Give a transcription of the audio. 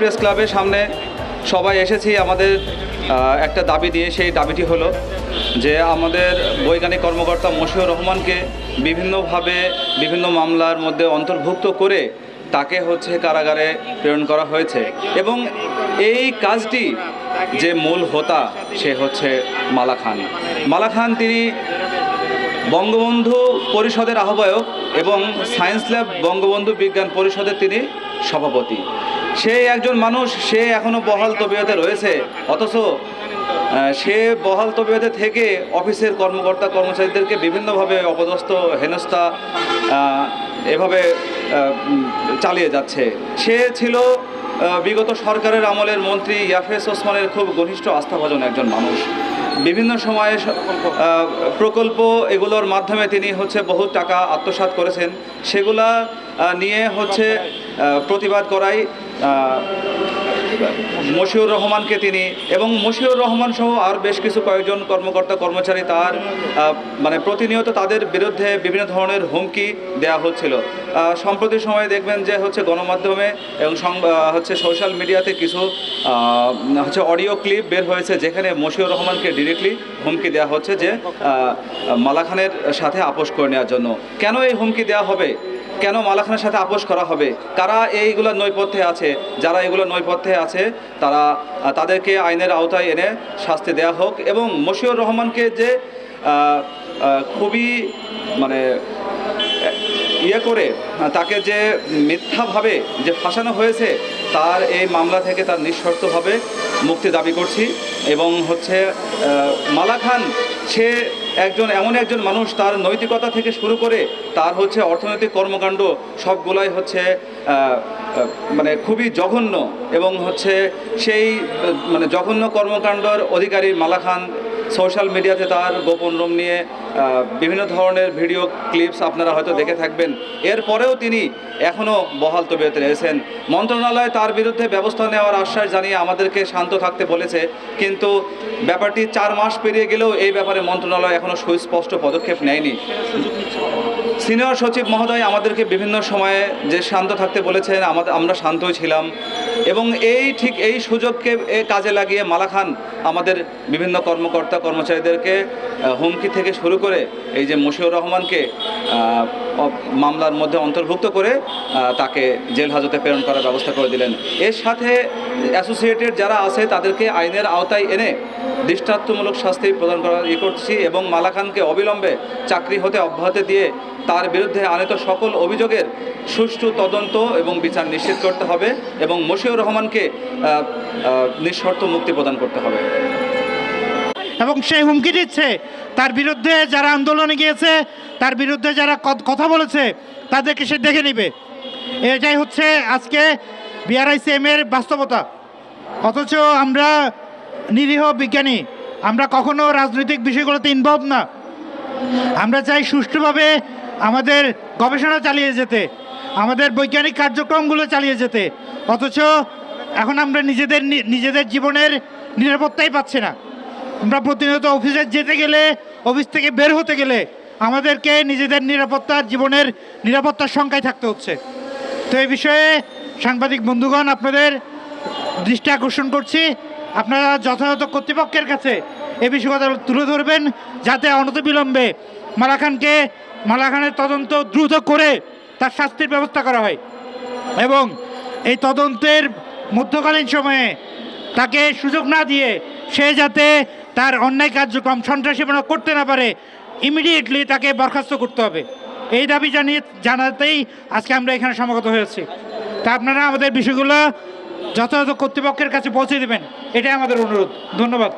Press ক্লাবের সামনে সবাই এসেছি আমাদের একটা দাবি দিয়ে, সেই দাবিটি হলো যে আমাদের বৈজ্ঞানিক কর্মকর্তা মশিউর রহমানকে বিভিন্নভাবে বিভিন্ন মামলার মধ্যে অন্তর্ভুক্ত করে তাকে হচ্ছে কারাগারে প্রেরণ করা হয়েছে এবং এই কাজটি যে মূল হোতা, সে হচ্ছে মালা খান। মালা খান তিনি বঙ্গবন্ধু পরিষদের আহ্বায়ক এবং সায়েন্স ল্যাব বঙ্গবন্ধু বিজ্ঞান পরিষদের তিনি সভাপতি। সে একজন মানুষ, সে এখনও বহাল তবিয়তে রয়েছে। অথচ সে বহাল তবিয়তে থেকে অফিসের কর্মকর্তা কর্মচারীদেরকে বিভিন্নভাবে অপদস্থ, হেনস্থা এভাবে চালিয়ে যাচ্ছে। সে ছিল বিগত সরকারের আমলের মন্ত্রী ইয়াফেস ওসমানের খুব ঘনিষ্ঠ আস্থাভাজন একজন মানুষ। বিভিন্ন সময়ে প্রকল্প এগুলোর মাধ্যমে তিনি হচ্ছে বহু টাকা আত্মসাৎ করেছেন। সেগুলা নিয়ে হচ্ছে প্রতিবাদ করাই মশিউর রহমানকে তিনি এবং মশিউর রহমান সহ আর বেশ কিছু কয়েকজন কর্মকর্তা, কর্মচারী তার মানে প্রতিনিয়ত তাদের বিরুদ্ধে বিভিন্ন ধরনের হুমকি দেওয়া হচ্ছিল। সম্প্রতি সময়ে দেখবেন যে হচ্ছে গণমাধ্যমে এবং হচ্ছে সোশ্যাল মিডিয়াতে কিছু হচ্ছে অডিও ক্লিপ বের হয়েছে যেখানে মশিউর রহমানকে ডিরেক্টলি হুমকি দেওয়া হচ্ছে যে মালাখানের সাথে আপোষ করে নেওয়ার জন্য। কেন এই হুমকি দেওয়া হবে? কেন মালাখানের সাথে আপোষ করা হবে? কারা এইগুলো নৈপথ্যে আছে? যারা এগুলো নৈপথ্যে আছে তারা তাদেরকে আইনের আওতায় এনে শাস্তি দেওয়া হোক এবং মশিউর রহমানকে যে খুবই মানে ইয়ে করে তাকে যে মিথ্যাভাবে যে ফাঁসানো হয়েছে তার এই মামলা থেকে তার নিঃশর্তভাবে মুক্তি দাবি করছি এবং হচ্ছে আহ, মালা খান সে একজন, এমন একজন মানুষ তার নৈতিকতা থেকে শুরু করে তার হচ্ছে অর্থনৈতিক কর্মকাণ্ড সবগুলাই হচ্ছে মানে খুবই জঘন্য এবং হচ্ছে সেই মানে জঘন্য কর্মকাণ্ডর অধিকারী মালা খান সোশ্যাল মিডিয়াতে তার গোপন রুম নিয়ে বিভিন্ন ধরনের ভিডিও ক্লিপস আপনারা হয়তো দেখে থাকবেন। এরপরেও তিনি এখনও বহাল তবিয়তে রয়েছেন। মন্ত্রণালয় তার বিরুদ্ধে ব্যবস্থা নেওয়ার আশ্বাস জানিয়ে আমাদেরকে শান্ত থাকতে বলেছে। কিন্তু ব্যাপারটি চার মাস পেরিয়ে গেলেও এই ব্যাপারে মন্ত্রণালয় এখনও সুস্পষ্ট পদক্ষেপ নেয়নি। সিনিয়র সচিব মহোদয় আমাদেরকে বিভিন্ন সময়ে যে শান্ত থাকতে বলেছেন, আমাদের আমরা শান্তই ছিলাম। এবং এই ঠিক এই সুযোগকে কাজে লাগিয়ে মালা খান আমাদের বিভিন্ন কর্মকর্তা কর্মচারীদেরকে হুমকি থেকে শুরু করে এই যে মশিউর রহমানকে মামলার মধ্যে অন্তর্ভুক্ত করে তাকে জেল হাজতে প্রেরণ করার ব্যবস্থা করে দিলেন। এর সাথে অ্যাসোসিয়েটেড যারা আছে তাদেরকে আইনের আওতায় এনে দৃষ্টান্তমূলক শাস্তি প্রদান করা ইয়ে করছি এবং মালা খানকে অবিলম্বে চাকরি হতে অব্যাহতি দিয়ে তার বিরুদ্ধে আনিত সকল অভিযোগের সুষ্ঠু তদন্ত এবং বিচার নিশ্চিত করতে হবে এবং মশিউর রহমানকে নিঃশর্ত মুক্তি প্রদান করতে হবে। এবং সেই হুমকি দিচ্ছে। তার বিরুদ্ধে যারা আন্দোলনে গিয়েছে, তার বিরুদ্ধে যারা কথা বলেছে, তাদেরকে সে দেখে নিবে। এটাই হচ্ছে আজকে বিআরআইসিএম এর বাস্তবতা। অথচ আমরা নিরীহ বিজ্ঞানী, আমরা কখনো রাজনৈতিক বিষয়গুলোতে ইনভলভ না। আমরা চাই সুষ্ঠুভাবে আমাদের গবেষণা চালিয়ে যেতে, আমাদের বৈজ্ঞানিক কার্যক্রমগুলো চালিয়ে যেতে, অথচ এখন আমরা নিজেদের নিজেদের জীবনের নিরাপত্তাই পাচ্ছি না। আমরা প্রতিনিয়ত অফিসে যেতে গেলে, অফিস থেকে বের হতে গেলে আমাদেরকে নিজেদের নিরাপত্তার জীবনের নিরাপত্তার সংখ্যায় থাকতে হচ্ছে। তো এই বিষয়ে সাংবাদিক বন্ধুগণ, আপনাদের দৃষ্টি আকর্ষণ করছি। আপনারা যথাযথ কর্তৃপক্ষের কাছে এ বিষয়টা তুলে ধরবেন যাতে অনতিবিলম্বে মালা খানকে মালা খানের তদন্ত দ্রুত করে তার শাস্তির ব্যবস্থা করা হয়। এবং এই তদন্তের মধ্যকালীন সময়ে তাকে সুযোগ না দিয়ে সে যাতে তার অন্যায় কার্যক্রম সন্ত্রাসীপনা করতে না পারে ইমিডিয়েটলি তাকে বরখাস্ত করতে হবে। এই দাবি জানিয়ে, জানাতেই আজকে আমরা এখানে সমাগত হয়েছি। তা আপনারা আমাদের বিষয়গুলো যথাযথ কর্তৃপক্ষের কাছে পৌঁছে দেবেন এটাই আমাদের অনুরোধ। ধন্যবাদ।